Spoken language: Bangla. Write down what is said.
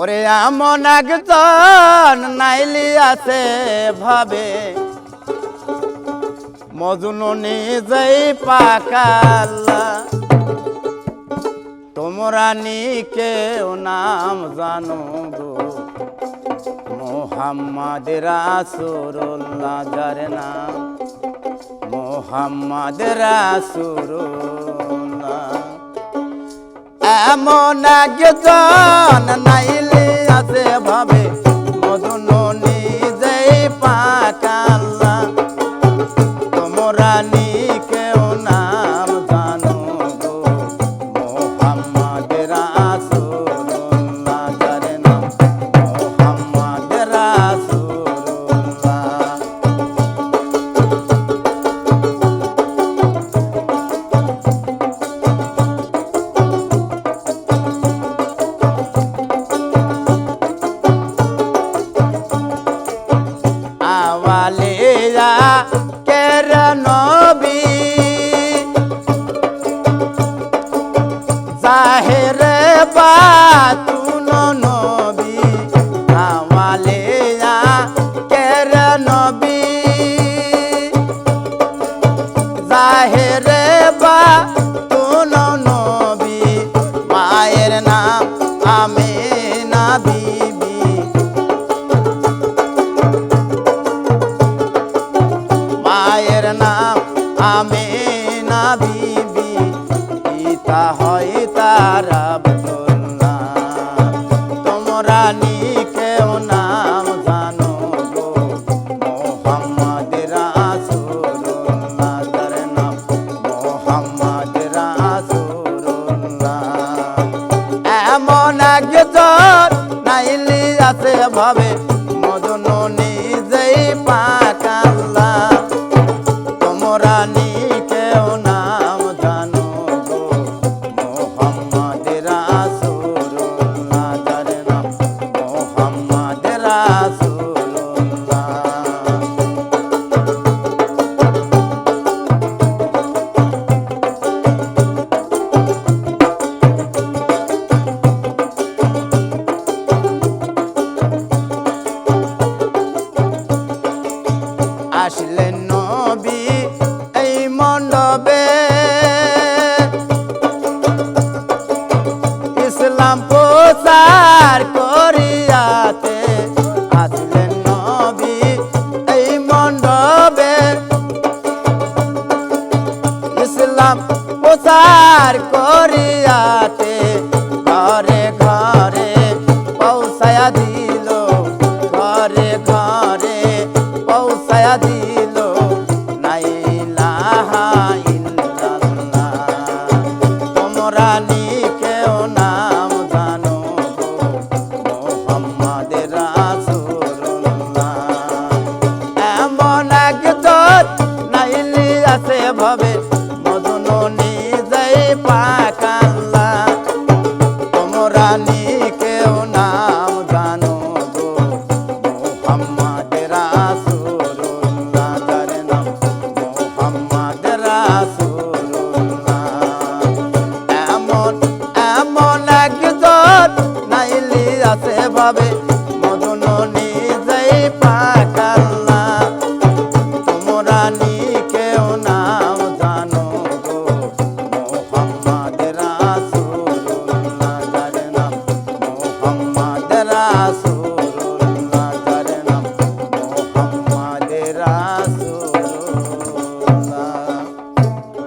ওরে এমন একজন নাইলি আছে ভাবে। মজুন যাই পাকাল তোমরা নিকেও নাম জানো গো। মোহাম্মদ রাসুরুল্লাহ যার নাম মোহাম্মদ রাসুরুল্লাহ এমন একজন নাই হেরে বা নবী? মায়ের নাম আমি না বিবি। মায়ের নাম আমি না বিবি। পিতা হয় তারা suave. আসলেন নবী এই মণ্ডপে ইসলাম প্রচার এমন এমন একজন নাইলি আছে ভাবে।